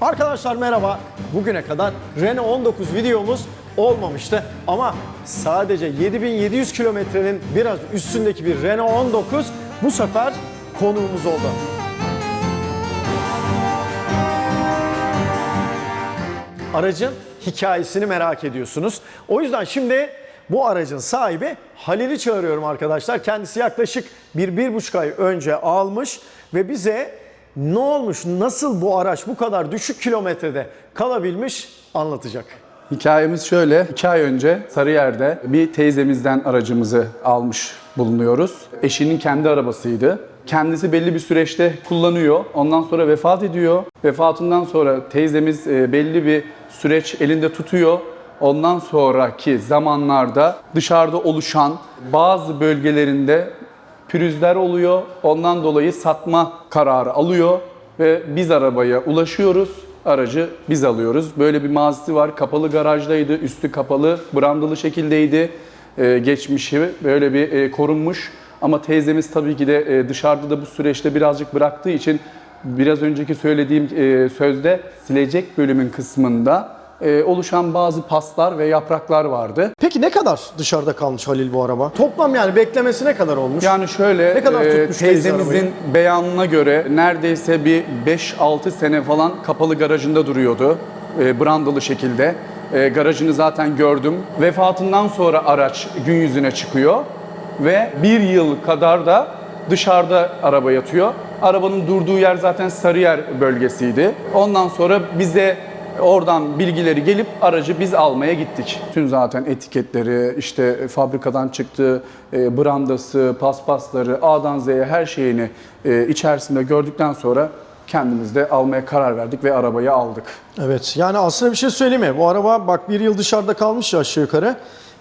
Arkadaşlar merhaba. Bugüne kadar Renault 19 videomuz olmamıştı ama sadece 7700 kilometrenin biraz üstündeki bir Renault 19 bu sefer konuğumuz oldu. Aracın hikayesini merak ediyorsunuz. O yüzden şimdi bu aracın sahibi Halil'i çağırıyorum arkadaşlar. Kendisi yaklaşık bir, bir buçuk ay önce almış ve bize ne olmuş, nasıl bu araç bu kadar düşük kilometrede kalabilmiş anlatacak. Hikayemiz şöyle. iki ay önce Sarıyer'de bir teyzemizden aracımızı almış bulunuyoruz. Eşinin kendi arabasıydı. Kendisi belli bir süreçte kullanıyor. Ondan sonra vefat ediyor. Vefatından sonra teyzemiz e, belli bir süreç elinde tutuyor. Ondan sonraki zamanlarda dışarıda oluşan bazı bölgelerinde pürüzler oluyor. Ondan dolayı satma kararı alıyor ve biz arabaya ulaşıyoruz. Aracı biz alıyoruz. Böyle bir mazisi var. Kapalı garajdaydı, üstü kapalı, brandalı şekildeydi. Ee, geçmişi böyle bir e, korunmuş. Ama teyzemiz tabii ki de e, dışarıda da bu süreçte birazcık bıraktığı için biraz önceki söylediğim e, sözde silecek bölümün kısmında e, oluşan bazı paslar ve yapraklar vardı. Peki ne kadar dışarıda kalmış Halil bu araba? Toplam yani beklemesi ne kadar olmuş? Yani şöyle Ne kadar e, tutmuş teyze teyzemizin beyanına göre neredeyse bir 5-6 sene falan kapalı garajında duruyordu. E, brandalı şekilde. E, garajını zaten gördüm. Vefatından sonra araç gün yüzüne çıkıyor ve bir yıl kadar da dışarıda araba yatıyor. Arabanın durduğu yer zaten Sarıyer bölgesiydi. Ondan sonra bize Oradan bilgileri gelip aracı biz almaya gittik. Tüm zaten etiketleri, işte fabrikadan çıktığı e, brandası, paspasları, A'dan Z'ye her şeyini e, içerisinde gördükten sonra kendimiz de almaya karar verdik ve arabayı aldık. Evet yani aslında bir şey söyleyeyim mi? Bu araba bak bir yıl dışarıda kalmış ya aşağı yukarı.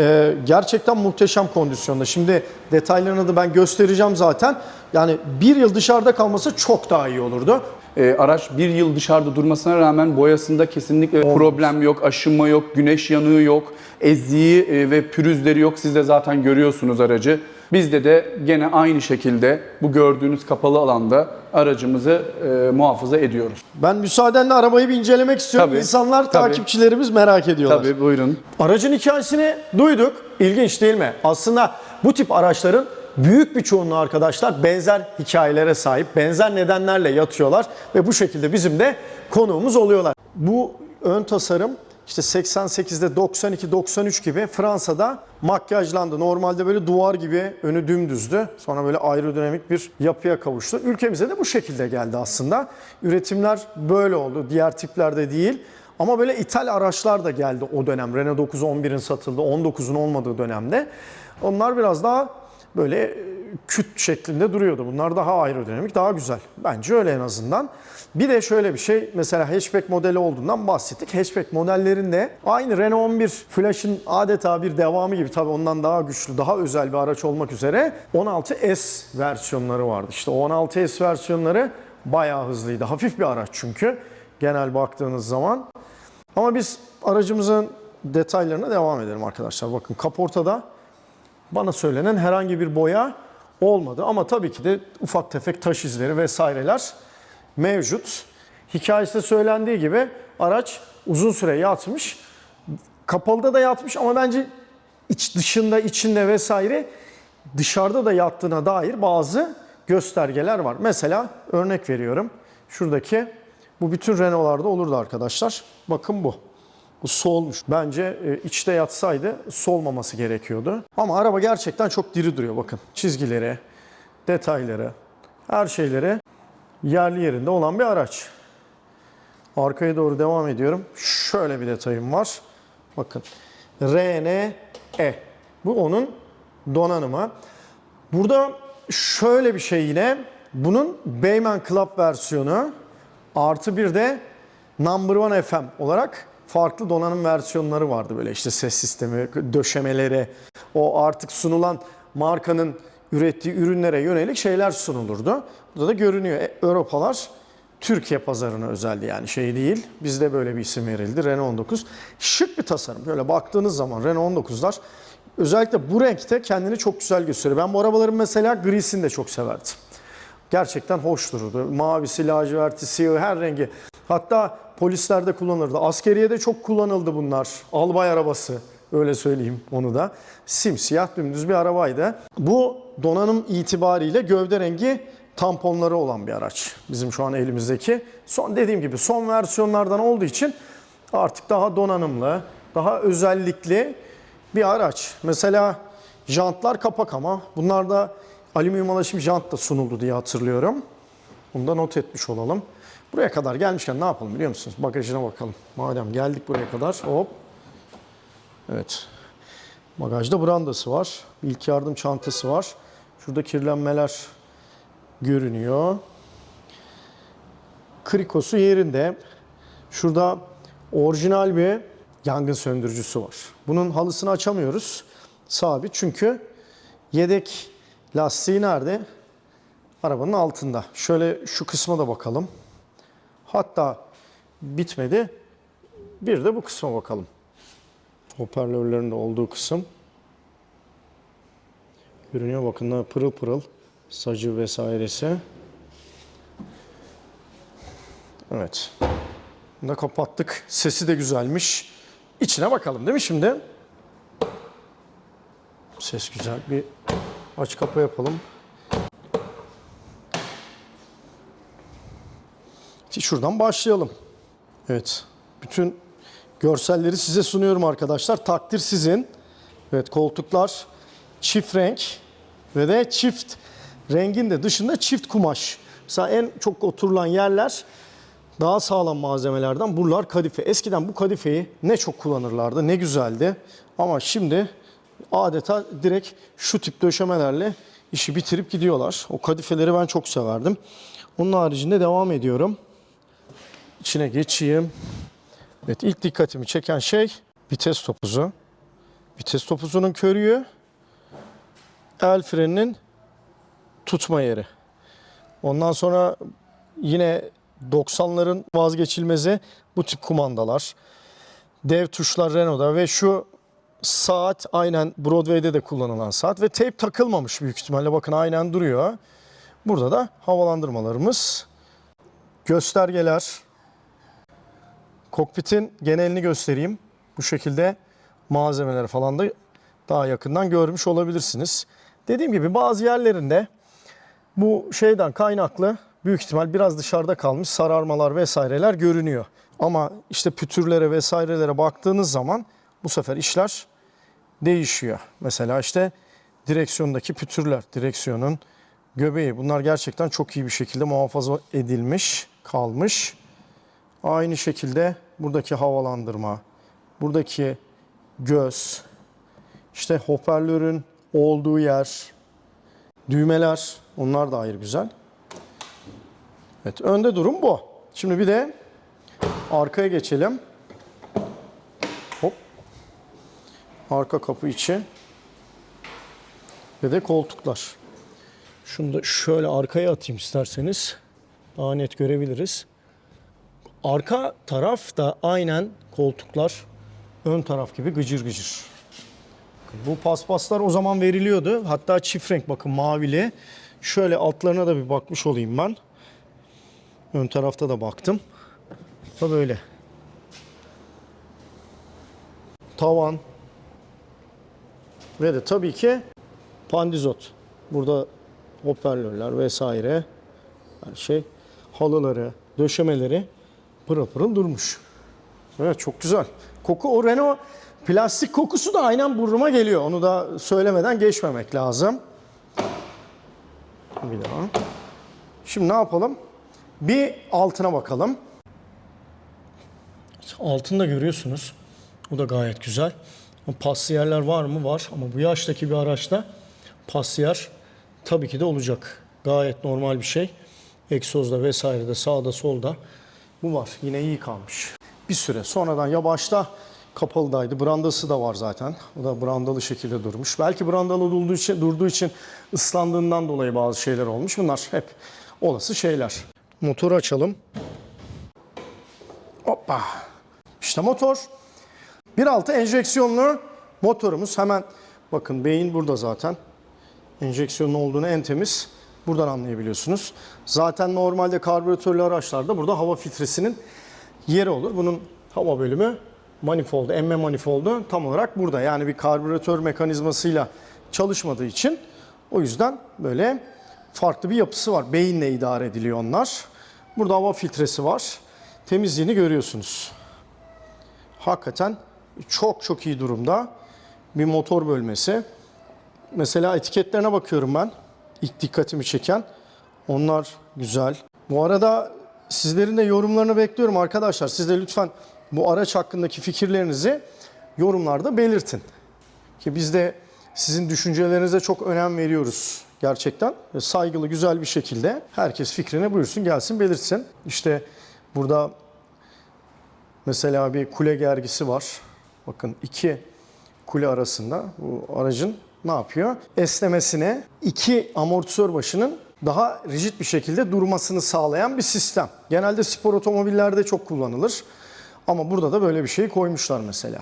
Ee, gerçekten muhteşem kondisyonda. Şimdi detaylarını da ben göstereceğim zaten. Yani bir yıl dışarıda kalması çok daha iyi olurdu. E, araç bir yıl dışarıda durmasına rağmen boyasında kesinlikle problem yok, aşınma yok, güneş yanığı yok, eziği e, ve pürüzleri yok. Siz de zaten görüyorsunuz aracı. Bizde de gene aynı şekilde bu gördüğünüz kapalı alanda aracımızı e, muhafaza ediyoruz. Ben müsaadenle arabayı bir incelemek istiyorum. Tabii, İnsanlar, tabii. takipçilerimiz merak ediyorlar. Tabii buyurun. Aracın hikayesini duyduk. İlginç değil mi? Aslında bu tip araçların büyük bir çoğunluğu arkadaşlar benzer hikayelere sahip, benzer nedenlerle yatıyorlar ve bu şekilde bizim de konuğumuz oluyorlar. Bu ön tasarım işte 88'de 92 93 gibi Fransa'da makyajlandı. Normalde böyle duvar gibi önü dümdüzdü. Sonra böyle aerodinamik bir yapıya kavuştu. Ülkemize de bu şekilde geldi aslında. Üretimler böyle oldu. Diğer tiplerde değil. Ama böyle ithal araçlar da geldi o dönem. Renault 9 11'in satıldığı, 19'un olmadığı dönemde. Onlar biraz daha böyle küt şeklinde duruyordu. Bunlar daha aerodinamik, daha güzel. Bence öyle en azından. Bir de şöyle bir şey, mesela hatchback modeli olduğundan bahsettik. Hatchback modellerinde aynı Renault 11 Flash'ın adeta bir devamı gibi tabii ondan daha güçlü, daha özel bir araç olmak üzere 16S versiyonları vardı. İşte o 16S versiyonları bayağı hızlıydı. Hafif bir araç çünkü genel baktığınız zaman. Ama biz aracımızın detaylarına devam edelim arkadaşlar. Bakın kaportada bana söylenen herhangi bir boya olmadı. Ama tabii ki de ufak tefek taş izleri vesaireler mevcut. Hikayesinde söylendiği gibi araç uzun süre yatmış. Kapalıda da yatmış ama bence iç dışında, içinde vesaire dışarıda da yattığına dair bazı göstergeler var. Mesela örnek veriyorum. Şuradaki bu bütün Renault'larda olurdu arkadaşlar. Bakın bu. Bu solmuş. Bence e, içte yatsaydı solmaması gerekiyordu. Ama araba gerçekten çok diri duruyor bakın. Çizgileri, detayları, her şeyleri yerli yerinde olan bir araç. Arkaya doğru devam ediyorum. Şöyle bir detayım var. Bakın. RNE. Bu onun donanımı. Burada şöyle bir şey yine. Bunun Bayman Club versiyonu artı bir de Number One FM olarak farklı donanım versiyonları vardı böyle işte ses sistemi, döşemeleri, o artık sunulan markanın ürettiği ürünlere yönelik şeyler sunulurdu. Burada da görünüyor. E, Europalar Türkiye pazarına özeldi yani şey değil. Bizde böyle bir isim verildi. Renault 19. Şık bir tasarım. Böyle baktığınız zaman Renault 19'lar özellikle bu renkte kendini çok güzel gösteriyor. Ben bu arabaların mesela grisini de çok severdim. Gerçekten hoş dururdu. Mavisi, laciverti, siyahı her rengi. Hatta polislerde kullanılırdı. Askeriyede çok kullanıldı bunlar. Albay arabası öyle söyleyeyim onu da. Simsiyah dümdüz bir arabaydı. Bu donanım itibariyle gövde rengi tamponları olan bir araç. Bizim şu an elimizdeki. Son dediğim gibi son versiyonlardan olduğu için artık daha donanımlı, daha özellikli bir araç. Mesela jantlar kapak ama bunlarda alüminyum alaşım jant da sunuldu diye hatırlıyorum. Bunu da not etmiş olalım. Buraya kadar gelmişken ne yapalım biliyor musunuz? Bagajına bakalım. Madem geldik buraya kadar hop. Evet. Bagajda brandası var. İlk yardım çantası var. Şurada kirlenmeler görünüyor. Krikosu yerinde. Şurada orijinal bir yangın söndürücüsü var. Bunun halısını açamıyoruz. Sabit çünkü yedek lastiği nerede? Arabanın altında. Şöyle şu kısma da bakalım. Hatta bitmedi. Bir de bu kısma bakalım. Hoparlörlerin olduğu kısım. Görünüyor bakın pırıl pırıl sacı vesairesi. Evet. Bunu da kapattık. Sesi de güzelmiş. İçine bakalım değil mi şimdi? Ses güzel. Bir aç kapı yapalım. Şuradan başlayalım. Evet. Bütün görselleri size sunuyorum arkadaşlar. Takdir sizin. Evet koltuklar çift renk ve de çift rengin de dışında çift kumaş. Mesela en çok oturulan yerler daha sağlam malzemelerden buralar kadife. Eskiden bu kadifeyi ne çok kullanırlardı, ne güzeldi. Ama şimdi adeta direkt şu tip döşemelerle işi bitirip gidiyorlar. O kadifeleri ben çok severdim. Onun haricinde devam ediyorum. İçine geçeyim. Evet ilk dikkatimi çeken şey vites topuzu. Vites topuzunun körüğü, el freninin tutma yeri. Ondan sonra yine 90'ların vazgeçilmezi bu tip kumandalar. Dev tuşlar Renault'da ve şu saat aynen Broadway'de de kullanılan saat ve teyp takılmamış büyük ihtimalle bakın aynen duruyor. Burada da havalandırmalarımız, göstergeler, kokpitin genelini göstereyim. Bu şekilde malzemeleri falan da daha yakından görmüş olabilirsiniz. Dediğim gibi bazı yerlerinde bu şeyden kaynaklı büyük ihtimal biraz dışarıda kalmış sararmalar vesaireler görünüyor. Ama işte pütürlere vesairelere baktığınız zaman bu sefer işler değişiyor. Mesela işte direksiyondaki pütürler, direksiyonun göbeği bunlar gerçekten çok iyi bir şekilde muhafaza edilmiş, kalmış. Aynı şekilde buradaki havalandırma, buradaki göz, işte hoparlörün olduğu yer, düğmeler onlar da ayrı güzel. Evet önde durum bu. Şimdi bir de arkaya geçelim. Hop. Arka kapı içi. Ve de koltuklar. Şunu da şöyle arkaya atayım isterseniz. Daha net görebiliriz. Arka taraf da aynen koltuklar ön taraf gibi gıcır gıcır. Bu paspaslar o zaman veriliyordu. Hatta çift renk bakın mavili. Şöyle altlarına da bir bakmış olayım ben. Ön tarafta da baktım. Da böyle. Tavan. Ve de tabii ki pandizot. Burada hoparlörler vesaire. Her şey. Halıları, döşemeleri pırıl pırıl durmuş. Evet çok güzel. Koku o Renault plastik kokusu da aynen burnuma geliyor. Onu da söylemeden geçmemek lazım. Bir daha. Şimdi ne yapalım? Bir altına bakalım. Altında görüyorsunuz. O da gayet güzel. Paslı yerler var mı? Var. Ama bu yaştaki bir araçta paslı yer tabii ki de olacak. Gayet normal bir şey. Egzozda vesairede sağda solda bu var. Yine iyi kalmış. Bir süre sonradan ya başta kapalıdaydı. Brandası da var zaten. O da brandalı şekilde durmuş. Belki brandalı durduğu için, durduğu için ıslandığından dolayı bazı şeyler olmuş. Bunlar hep olası şeyler. Motoru açalım. Hoppa. İşte motor. 1.6 enjeksiyonlu motorumuz. Hemen bakın beyin burada zaten. Enjeksiyonun olduğunu en temiz buradan anlayabiliyorsunuz. Zaten normalde karbüratörlü araçlarda burada hava filtresinin yeri olur. Bunun hava bölümü manifoldu, emme manifoldu tam olarak burada. Yani bir karbüratör mekanizmasıyla çalışmadığı için o yüzden böyle farklı bir yapısı var. Beyinle idare ediliyor onlar. Burada hava filtresi var. Temizliğini görüyorsunuz. Hakikaten çok çok iyi durumda bir motor bölmesi. Mesela etiketlerine bakıyorum ben. İlk dikkatimi çeken. Onlar güzel. Bu arada sizlerin de yorumlarını bekliyorum arkadaşlar. Siz de lütfen bu araç hakkındaki fikirlerinizi yorumlarda belirtin. Ki biz de sizin düşüncelerinize çok önem veriyoruz gerçekten. Saygılı, güzel bir şekilde herkes fikrini buyursun, gelsin, belirtsin. İşte burada mesela bir kule gergisi var. Bakın iki kule arasında bu aracın ne yapıyor? Esnemesine iki amortisör başının daha rigid bir şekilde durmasını sağlayan bir sistem. Genelde spor otomobillerde çok kullanılır. Ama burada da böyle bir şey koymuşlar mesela.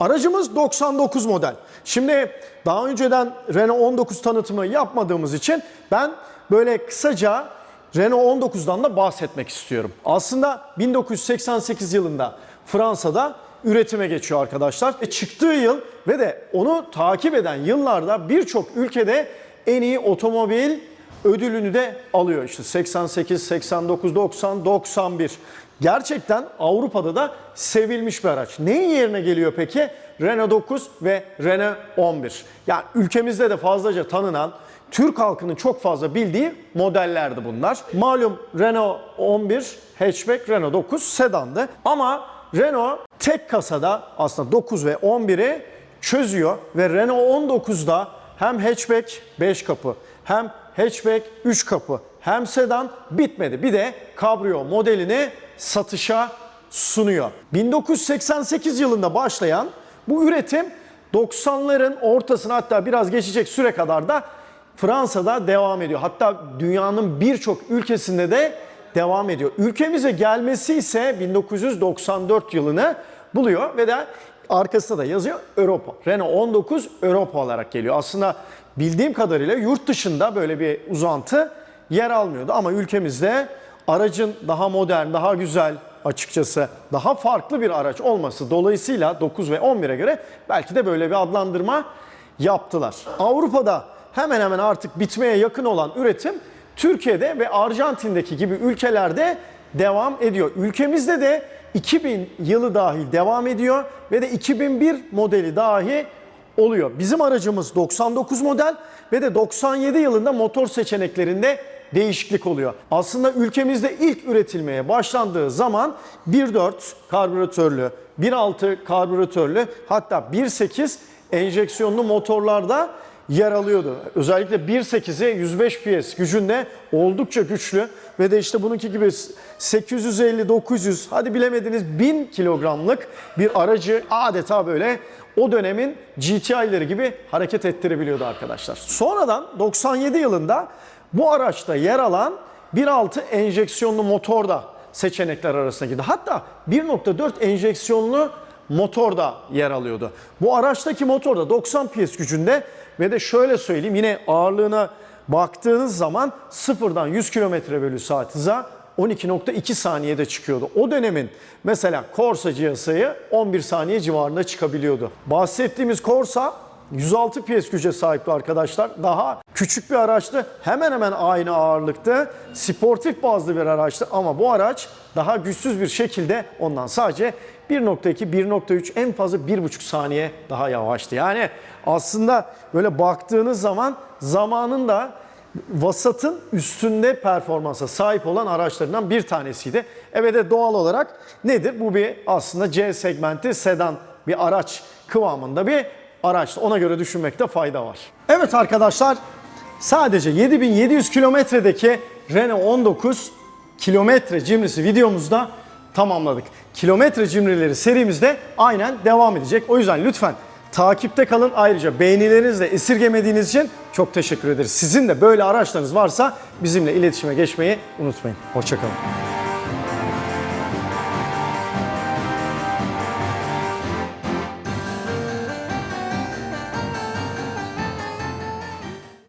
Aracımız 99 model. Şimdi daha önceden Renault 19 tanıtımı yapmadığımız için ben böyle kısaca Renault 19'dan da bahsetmek istiyorum. Aslında 1988 yılında Fransa'da üretime geçiyor arkadaşlar. E çıktığı yıl ve de onu takip eden yıllarda birçok ülkede en iyi otomobil ödülünü de alıyor. İşte 88, 89, 90, 91. Gerçekten Avrupa'da da sevilmiş bir araç. Neyin yerine geliyor peki? Renault 9 ve Renault 11. Yani ülkemizde de fazlaca tanınan, Türk halkının çok fazla bildiği modellerdi bunlar. Malum Renault 11 hatchback, Renault 9 sedandı. Ama Renault tek kasada aslında 9 ve 11'i çözüyor ve Renault 19'da hem hatchback 5 kapı hem hatchback 3 kapı hem sedan bitmedi. Bir de kabrio modelini satışa sunuyor. 1988 yılında başlayan bu üretim 90'ların ortasına hatta biraz geçecek süre kadar da Fransa'da devam ediyor. Hatta dünyanın birçok ülkesinde de devam ediyor. Ülkemize gelmesi ise 1994 yılını buluyor ve de arkasında da yazıyor Europa. Renault 19 Europa olarak geliyor. Aslında bildiğim kadarıyla yurt dışında böyle bir uzantı yer almıyordu ama ülkemizde aracın daha modern, daha güzel açıkçası daha farklı bir araç olması dolayısıyla 9 ve 11'e göre belki de böyle bir adlandırma yaptılar. Avrupa'da hemen hemen artık bitmeye yakın olan üretim Türkiye'de ve Arjantin'deki gibi ülkelerde devam ediyor. Ülkemizde de 2000 yılı dahil devam ediyor ve de 2001 modeli dahi oluyor. Bizim aracımız 99 model ve de 97 yılında motor seçeneklerinde değişiklik oluyor. Aslında ülkemizde ilk üretilmeye başlandığı zaman 1.4 karbüratörlü, 1.6 karbüratörlü hatta 1.8 enjeksiyonlu motorlarda yer alıyordu. Özellikle 1.8'e 105 PS gücünde oldukça güçlü ve de işte bununki gibi 850-900 hadi bilemediniz 1000 kilogramlık bir aracı adeta böyle o dönemin GTI'leri gibi hareket ettirebiliyordu arkadaşlar. Sonradan 97 yılında bu araçta yer alan 1.6 enjeksiyonlu motor da seçenekler arasına girdi. Hatta 1.4 enjeksiyonlu motor da yer alıyordu. Bu araçtaki motor da 90 PS gücünde ve de şöyle söyleyeyim yine ağırlığına baktığınız zaman sıfırdan 100 km bölü saat hıza 12.2 saniyede çıkıyordu. O dönemin mesela Corsa cihazı 11 saniye civarında çıkabiliyordu. Bahsettiğimiz Corsa 106 PS güce sahipti arkadaşlar. Daha küçük bir araçtı. Hemen hemen aynı ağırlıktı. Sportif bazlı bir araçtı ama bu araç daha güçsüz bir şekilde ondan sadece 1.2, 1.3 en fazla 1.5 saniye daha yavaştı. Yani aslında böyle baktığınız zaman zamanında vasatın üstünde performansa sahip olan araçlarından bir tanesiydi. Evet de doğal olarak nedir? Bu bir aslında C segmenti sedan bir araç kıvamında bir araçtı. Ona göre düşünmekte fayda var. Evet arkadaşlar sadece 7700 kilometredeki Renault 19 kilometre cimrisi videomuzda tamamladık. Kilometre cimrileri serimizde aynen devam edecek. O yüzden lütfen takipte kalın. Ayrıca beğenilerinizle esirgemediğiniz için çok teşekkür ederiz. Sizin de böyle araçlarınız varsa bizimle iletişime geçmeyi unutmayın. Hoşçakalın.